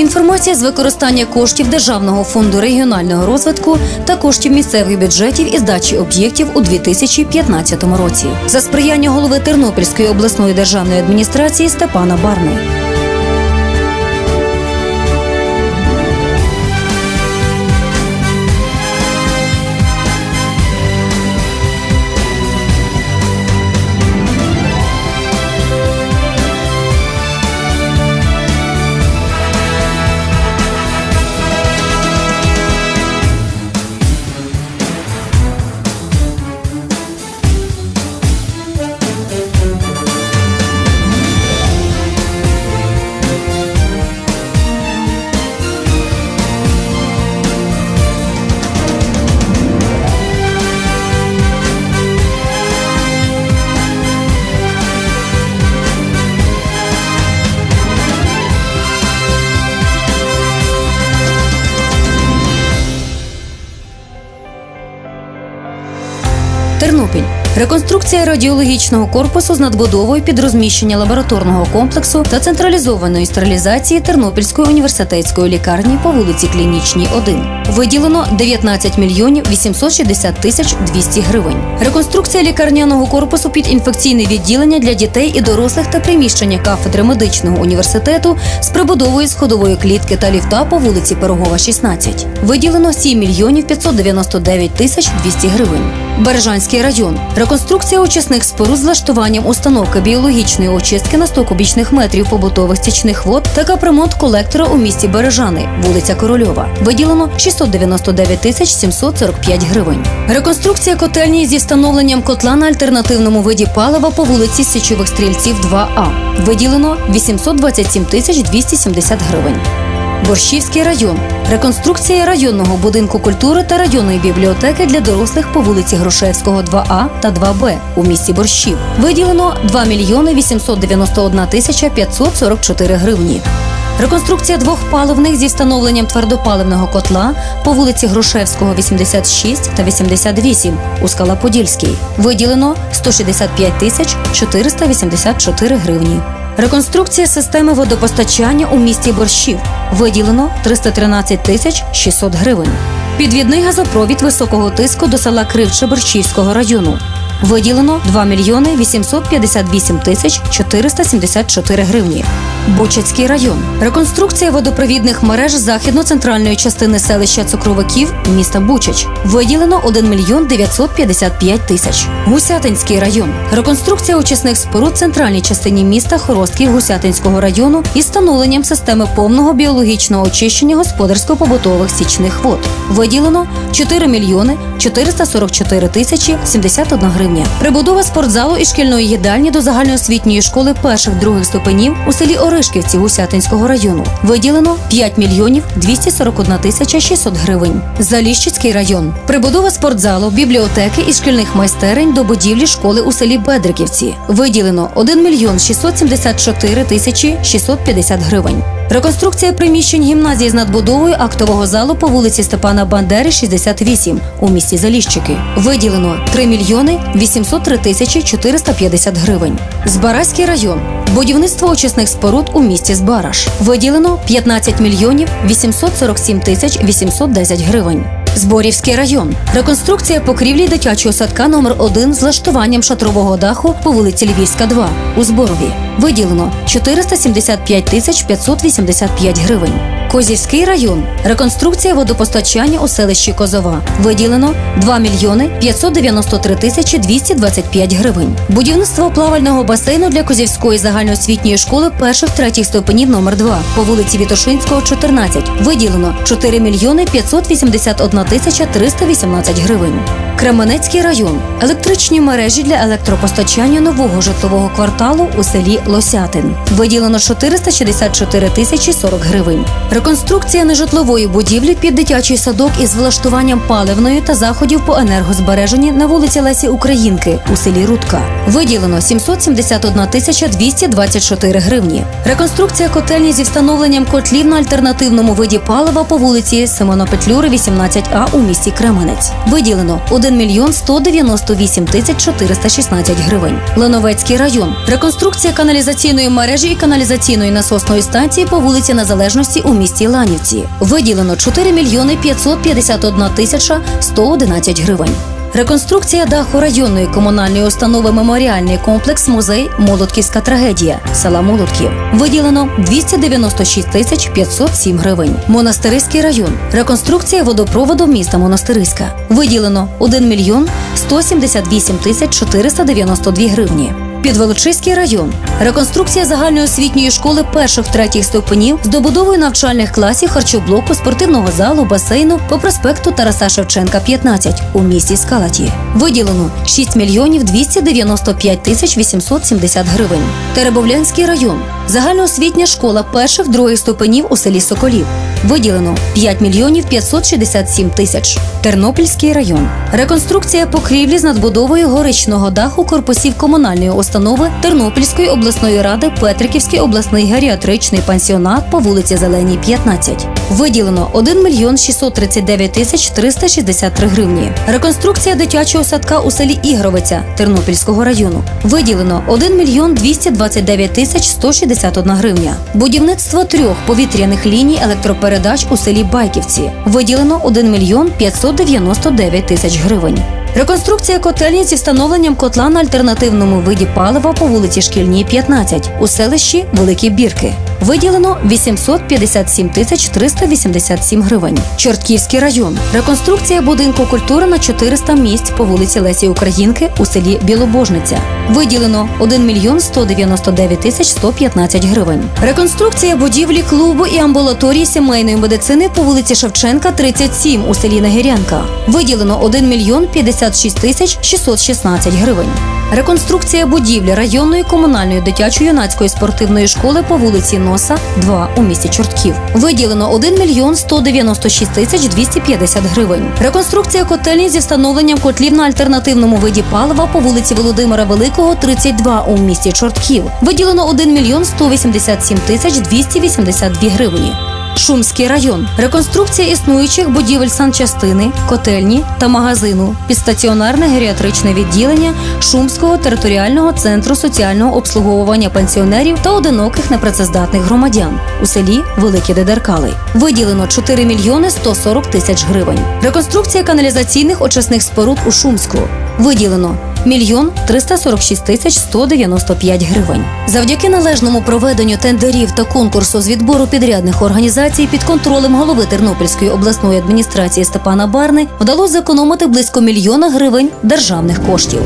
Інформація з використання коштів Державного фонду регіонального розвитку та коштів місцевих бюджетів і здачі об'єктів у 2015 році за сприяння голови Тернопільської обласної державної адміністрації Степана Барни. Реконструкція радіологічного корпусу з надбудовою під розміщення лабораторного комплексу та централізованої стерилізації Тернопільської університетської лікарні по вулиці Клінічній, 1. Виділено 19 мільйонів 860 тисяч 200 гривень. Реконструкція лікарняного корпусу під інфекційне відділення для дітей і дорослих та приміщення кафедри медичного університету з прибудовою сходової клітки та ліфта по вулиці Пирогова, 16. Виділено 7 мільйонів 599 тисяч 200 гривень. Бережанський район. Реконструкція очисних споруд з влаштуванням установки біологічної очистки на 100 кубічних метрів побутових стічних вод та капремонт колектора у місті Бережани, вулиця Корольова. Виділено 699 тисяч 745 гривень. Реконструкція котельні зі встановленням котла на альтернативному виді палива по вулиці Січових стрільців 2А. Виділено 827 тисяч 270 гривень. Борщівський район. Реконструкція районного будинку культури та районної бібліотеки для дорослих по вулиці Грушевського 2А та 2Б у місті Борщів. Виділено 2 мільйони 891 тисяча 544 гривні. Реконструкція двох паливних зі встановленням твердопаливного котла по вулиці Грушевського 86 та 88 у Скалаподільській. Виділено 165 тисяч 484 гривні. Реконструкція системи водопостачання у місті Борщів. Виділено 313 тисяч 600 гривень. Підвідний газопровід високого тиску до села Кривче Борщівського району. Виділено 2 мільйони 858 тисяч 474 гривні. Бучацький район. Реконструкція водопровідних мереж західно-центральної частини селища Цукровиків міста Бучач. Виділено 1 мільйон 955 тисяч. Гусятинський район. Реконструкція очисних споруд в центральній частині міста Хоростків Гусятинського району із встановленням системи повного біологічного очищення господарсько-побутових стічних вод. Виділено 4 мільйони 444 тисячі 71 гривня. Прибудова спортзалу і шкільної їдальні до загальноосвітньої школи перших других ступенів у селі Оришківці Гусятинського району. Виділено 5 мільйонів 241 тисяча 600 гривень. Заліщицький район. Прибудова спортзалу, бібліотеки і шкільних майстерень до будівлі школи у селі Бедриківці. Виділено 1 мільйон 674 тисячі 650 гривень. Реконструкція приміщень гімназії з надбудовою актового залу по вулиці Степана Бандери, 68 у місті Заліщики. Виділено 3 мільйони 803 тисячі 450 гривень. Збаразький район. Будівництво очисних споруд у місті Збараш. Виділено 15 мільйонів 847 тисяч 810 гривень. Зборівський район. Реконструкція покрівлі дитячого садка номер 1 з влаштуванням шатрового даху по вулиці Львівська, 2 у Зборові. Виділено 475 тисяч 585 гривень. Козівський район. Реконструкція водопостачання у селищі Козова. Виділено 2 мільйони 593 тисячі 225 гривень. Будівництво плавального басейну для Козівської загальноосвітньої школи перших третіх ступенів номер 2 по вулиці Вітошинського, 14. Виділено 4 мільйони 581 тисяча 318 гривень. Кременецький район. Електричні мережі для електропостачання нового житлового кварталу у селі Лосятин. Виділено 464 тисячі 40 гривень. Реконструкція нежитлової будівлі під дитячий садок із влаштуванням паливної та заходів по енергозбереженні на вулиці Лесі Українки у селі Рудка. Виділено 771 тисяча 224 гривні. Реконструкція котельні зі встановленням котлів на альтернативному виді палива по вулиці Симона Петлюри, 18А у місті Кременець. Виділено 1 мільйон 198 тисяч 416 гривень. Лановецький район. Реконструкція каналізаційної мережі і каналізаційної насосної станції по вулиці Незалежності у місті місті Ланівці. Виділено 4 мільйони 551 тисяча 111 гривень. Реконструкція даху районної комунальної установи Меморіальний комплекс музей Молодківська трагедія села Молодків. Виділено 296 тисяч 507 гривень. Монастириський район. Реконструкція водопроводу міста Монастириська. Виділено 1 мільйон 178 тисяч 492 гривні. Підволочиський район. Реконструкція загальноосвітньої школи перших третіх ступенів з добудовою навчальних класів, харчоблоку, спортивного залу, басейну по проспекту Тараса Шевченка, 15 у місті Скалаті. Виділено 6 мільйонів 295 тисяч 870 гривень. Теребовлянський район. Загальноосвітня школа перших других ступенів у селі Соколів. Виділено 5 мільйонів 567 тисяч. Тернопільський район. Реконструкція покрівлі з надбудовою горичного даху корпусів комунальної установи Тернопільської обласної ради Петриківський обласний геріатричний пансіонат по вулиці Зеленій, 15. Виділено 1 мільйон 639 тисяч 363 гривні. Реконструкція дитячого садка у селі Ігровиця Тернопільського району. Виділено 1 мільйон 229 тисяч 161 гривня. Будівництво трьох повітряних ліній електропередач у селі Байківці. Виділено 1 мільйон 599 тисяч гривень. Реконструкція котельні зі встановленням котла на альтернативному виді палива по вулиці Шкільній, 15 у селищі Великі Бірки. Виділено 857 тисяч 387 гривень. Чортківський район. Реконструкція будинку культури на 400 місць по вулиці Лесі Українки у селі Білобожниця. Виділено 1 мільйон 199 тисяч 115 гривень. Реконструкція будівлі клубу і амбулаторії сімейної медицини по вулиці Шевченка, 37 у селі Нагірянка. Виділено 1 мільйон 56 тисяч 616 гривень. Реконструкція будівлі районної комунальної дитячо-юнацької спортивної школи по вулиці Носа, 2 у місті Чортків. Виділено 1 мільйон 196 тисяч 250 гривень. Реконструкція котельні зі встановленням котлів на альтернативному виді палива по вулиці Володимира Великого, 32 у місті Чортків. Виділено 1 мільйон 187 тисяч 282 гривні. Шумський район. Реконструкція існуючих будівель санчастини, котельні та магазину, підстаціонарне геріатричне відділення Шумського територіального центру соціального обслуговування пенсіонерів та одиноких непрацездатних громадян у селі Великі Дедеркали. Виділено 4 мільйони 140 тисяч гривень. Реконструкція каналізаційних очисних споруд у Шумську. Виділено мільйон 346 тисяч 195 гривень. Завдяки належному проведенню тендерів та конкурсу з відбору підрядних організацій під контролем голови Тернопільської обласної адміністрації Степана Барни вдалося зекономити близько мільйона гривень державних коштів.